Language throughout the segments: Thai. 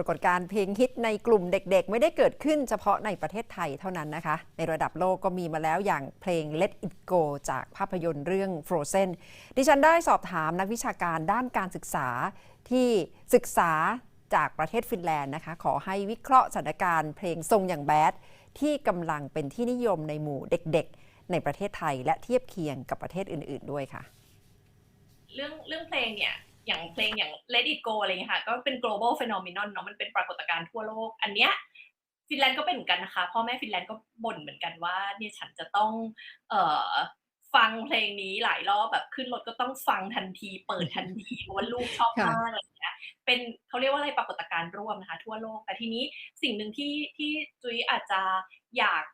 ปรากฏการณ์เพลงฮิตในกลุ่มเด็กๆ ไม่ได้เกิดขึ้นเฉพาะในประเทศไทยเท่านั้นนะคะ ในระดับโลกก็มีมาแล้วอย่างเพลง Let It Go จากภาพยนตร์เรื่อง Frozen ดิฉันได้สอบถามนักวิชาการด้านการศึกษาที่ศึกษาจากประเทศฟินแลนด์นะคะ ขอให้วิเคราะห์สถานการณ์เพลงทรงอย่างแบดที่กำลังเป็นที่นิยมในหมู่เด็กๆ ในประเทศไทย และเทียบเคียงกับประเทศอื่น ๆด้วยค่ะ เรื่องเรื่องเพลงเนี่ย อย่างเพลงอย่าง Let It Go อะไรเงี้ยค่ะ ก็เป็น global phenomenon เนาะมันเป็นปรากฏการณ์ทั่วโลก อันเนี้ยฟินแลนด์ก็เป็นเหมือนกันนะคะพ่อแม่ฟินแลนด์ก็บ่นเหมือนกันว่าเนี่ยฉันจะต้องเอ่อฟังเพลงนี้หลายรอบแบบขึ้นรถก็ต้องฟังทันที เปิดทันทีเพราะว่าลูกชอบค่ะมากอะไรอย่างเงี้ยเป็นเขาเรียกว่าอะไรปรากฏการณ์ร่วมนะคะ ทั่วโลกแต่ทีนี้สิ่งหนึ่งที่ที่จุ๊ยอาจจะอยาก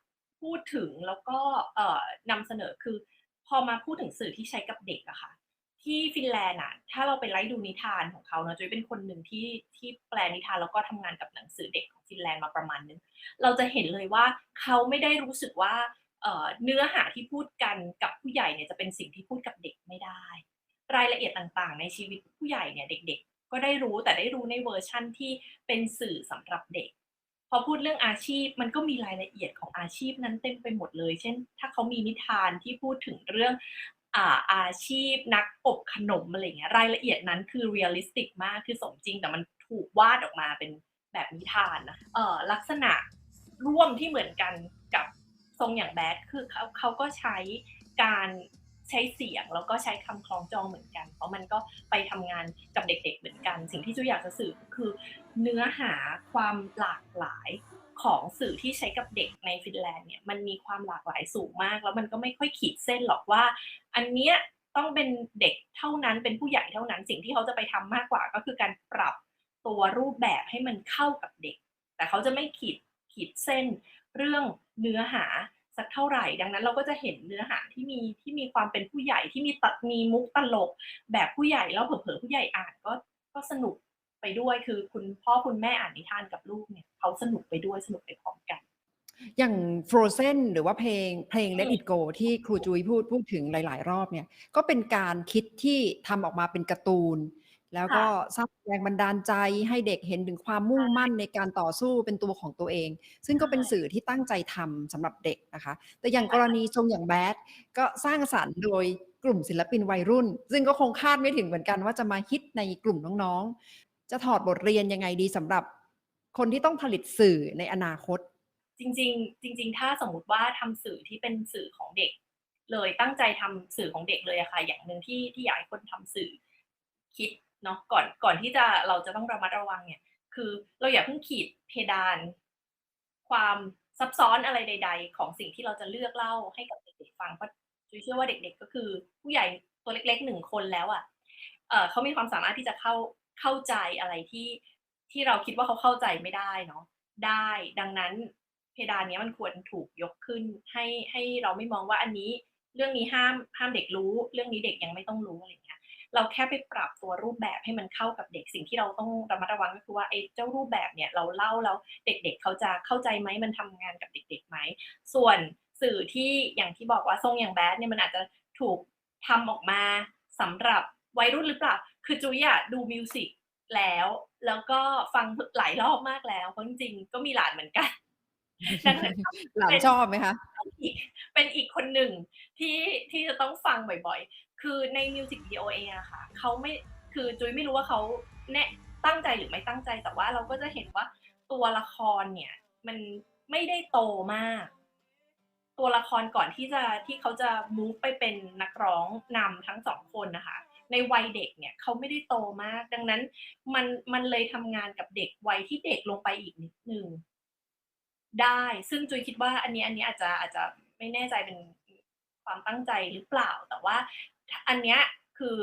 พูดถึงแล้วก็เอ่อนำเสนอคือ พอมาพูดถึงสื่อที่ใช้กับเด็กอะค่ะ ที่ฟินแลนด์อะถ้าเราไปไล่ดูนิทานของเขาเนาะจุ๊ยเป็นคนหนึ่งที่ที่แปลนิทานแล้วก็ทำงานกับหนังสือเด็กของฟินแลนด์มาประมาณนึง เราจะเห็นเลยว่าเขาไม่ได้รู้สึกว่าเนื้อหาที่พูดกันกับผู้ใหญ่เนี่ยจะเป็นสิ่งที่พูดกับเด็กไม่ได้ รายละเอียดต่างๆ ในชีวิตผู้ใหญ่เนี่ยเด็ก ๆ ก็ได้รู้แต่ได้รู้ในเวอร์ชันที่เป็นสื่อสำหรับเด็ก พอพูดเรื่องอาชีพมันก็มีรายละเอียดของอาชีพนั้นเต็มไปหมดเลย เช่น ถ้าเขามีนิทานที่พูดถึงเรื่อง อาอาชีพนักอบขนมอะไรเงี้ยรายละเอียดนั้นคือเรียลลิสติกมากคือสมจริง แต่มันถูกวาดออกมาเป็นแบบนิทานนะเออลักษณะร่วมที่เหมือนกันกับทรงอย่างแบดคือเขาเขาก็ใช้การใช้เสียงแล้วก็ใช้คำคล้องจองเหมือนกัน เพราะมันก็ไปทำงานกับเด็ก ๆ เหมือนกัน สิ่งที่จุอยากจะสื่อคือเนื้อหาความหลากหลาย ของสื่อที่ใช้กับเด็กในฟินแลนด์เนี่ยมันมีความหลากหลายสูงมาก แล้วมันก็ไม่ค่อยขีดเส้นหรอกว่า อันเนี้ยต้องเป็นเด็กเท่านั้นเป็นผู้ใหญ่เท่านั้นสิ่งที่เขาจะไปทำมากกว่าก็คือการปรับตัวรูปแบบให้มันเข้ากับเด็ก แต่เขาจะไม่ขีดขีดเส้น เรื่องเนื้อหาสักเท่าไหร่ ดังนั้นเราก็จะเห็นเนื้อหาที่มีที่มีความเป็นผู้ใหญ่ที่มีตัดมีมุกตลก แบบผู้ใหญ่แล้วเผลอๆผู้ใหญ่อ่านก็ก็สนุกไปด้วยคือคุณพ่อคุณแม่อ่านนิทานกับลูกเนี่ย เขาสนุกไปด้วยสนุกไปพร้อมกัน อย่าง Frozen หรือว่าเพลงเพลงอื Let ม It Go ที่ครูจุ๊ยพูดพูดถึงหลาย ๆ รอบเนี่ย ก็เป็นการคิดที่ทำออกมาเป็นการ์ตูน แล้วค่ก็ะสร้างแรงบันดาลใจให้เด็กเห็นถึงความมุ่งใช่มั่นในการต่อสู้เป็นตัวของตัวเอง ซึ่งใชก็เป็น่สื่อที่ตั้งใจทำสำหรับเด็กนะคะ แต่อย่างใช่กรณีทรงอย่างแบดก็สร้างสรรค์โดยกลุ่มศิลปินวัยรุ่น ซึ่งก็คงคาดไม่ถึงเหมือนกันว่าจะมาฮิตในกลุ่มน้องๆ จะถอดบทเรียนยังไงดีสำหรับ คนที่ต้องผลิตสื่อในอนาคต?จริง ๆ จริง ๆ ถ้าสมมติว่าทำสื่อที่เป็นสื่อของเด็ก เลยตั้งใจทำสื่อของเด็กเลยอะค่ะ อย่างหนึ่งที่ที่อยากให้คนทำสื่อคิดเนาะก่อนก่อนที่จะเราจะต้องระมัดระวังเนี่ย คือเราอย่าเพิ่งขีดเพดาน ความซับซ้อนอะไรใด ๆ ของสิ่งที่เราจะเลือกเล่าให้กับเด็กๆฟังเพราะจุ๊ยเชื่อว่าเด็ก ๆ ก็คือผู้ใหญ่ตัวเล็กๆ1คนแล้วอะเอ่อเขามีความสามารถที่จะเข้าเข้าใจอะไรที่ ที่เราคิดว่าเขาเข้าใจไม่ได้เนาะได้ดังนั้นเพดานนี้มันควรถูกยกขึ้นให้ให้เราไม่มองว่าอันนี้เรื่องนี้ห้ามห้ามเด็กรู้ เรื่องนี้เด็กยังไม่ต้องรู้อะไรเงี้ยเราแค่ไปปรับตัวรูปแบบให้มันเข้ากับเด็กสิ่งที่เราต้องระมัดระวังก็คือว่าไอ้เจ้ารูปแบบเนี่ยเราเล่าแล้วเด็กๆเขาจะเข้าใจไหมมันทำงานกับเด็กๆไหมส่วนสื่อที่อย่างที่บอกว่าทรงอย่างแบดเนี่ยมันอาจจะถูกทำออกมาสำหรับวัยรุ่นหรือเปล่า คือจุยอะดูมิวสิก แล้ว แล้วก็ฟังพหลายรอบมากแล้วเพราะจริงๆก็มีหลานเหมือนกันดังนั้นก็หลาเป็นนชอบไหมคะ?เป็นอีกเป็นอีกคนหนึ่งที่ที่จะต้องฟังบ่อยๆ คือในมิวสิกวิดีโอเองอะค่ะเขาไม่คือจุ๊ยไม่รู้ว่าเขาแนะตั้งใจหรือไม่ตั้งใจแต่ว่าเราก็จะเห็นว่าตัวละครเนี่ย มันไม่ได้โตมาก ตัวละครก่อนที่จะที่เขาจะมูฟไปเป็นนักร้องนำทั้ง2คนน่ะค่ะ ในวัยเด็กเนี่ยเขาไม่ได้โตมาก ดังนั้นมันมันเลยทำงานกับเด็กวัยที่เด็กลงไปอีกนิดหนึ่งได้ ซึ่งจุยคิดว่า อันนี้อันนี้อาจจะอาจจะไม่แน่ใจเป็นความตั้งใจหรือเปล่า แต่ว่า อันเนี้ยคือ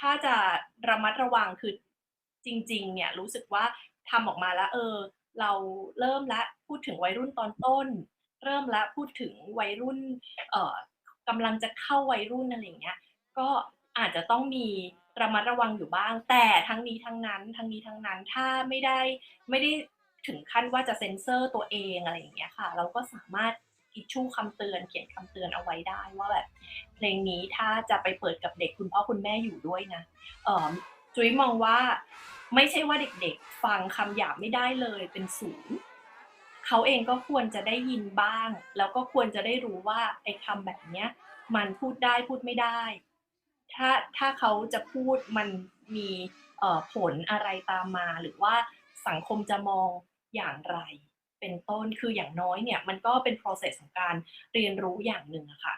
ถ้าจะระมัดระวังคือจริง ๆ เนี่ยรู้สึกว่าทำออกมาแล้วเออ เราเริ่มแล้วพูดถึงวัยรุ่นตอนต้น เริ่มแล้วพูดถึงวัยรุ่น เอ่อกำลังจะเข้าวัยรุ่นอะไรอย่างเงี้ย ก็ อาจจะต้องมีระมัดระวังอยู่บ้าง แต่ทั้งนี้ทั้งนั้นทั้งนี้ทั้งนั้นถ้าไม่ได้ไม่ได้ถึงขั้นว่าจะเซนเซอร์ตัวเองอะไรอย่างเงี้ยค่ะ เราก็สามารถ issue คำเตือนเขียนคำเตือนเอาไว้ได้ว่าแบบเพลงนี้ถ้าจะไปเปิดกับเด็กคุณพ่อคุณแม่อยู่ด้วยนะเอ่อจุ๊ยมองว่าไม่ใช่ว่าเด็กๆ ฟังคำหยาบไม่ได้เลยเป็นศูนย์เขาเองก็ควรจะได้ยินบ้าง แล้วก็ควรจะได้รู้ว่าไอ้คำแบบเนี้ยมันพูดได้พูดไม่ได้ ถ้าถ้าเขาจะพูดมันมีเอ่อผลอะไรตามมา หรือว่าสังคมจะมองอย่างไร เป็นต้นคืออย่างน้อยเนี่ยมันก็เป็น process ของการเรียนรู้อย่างหนึ่งอะค่ะ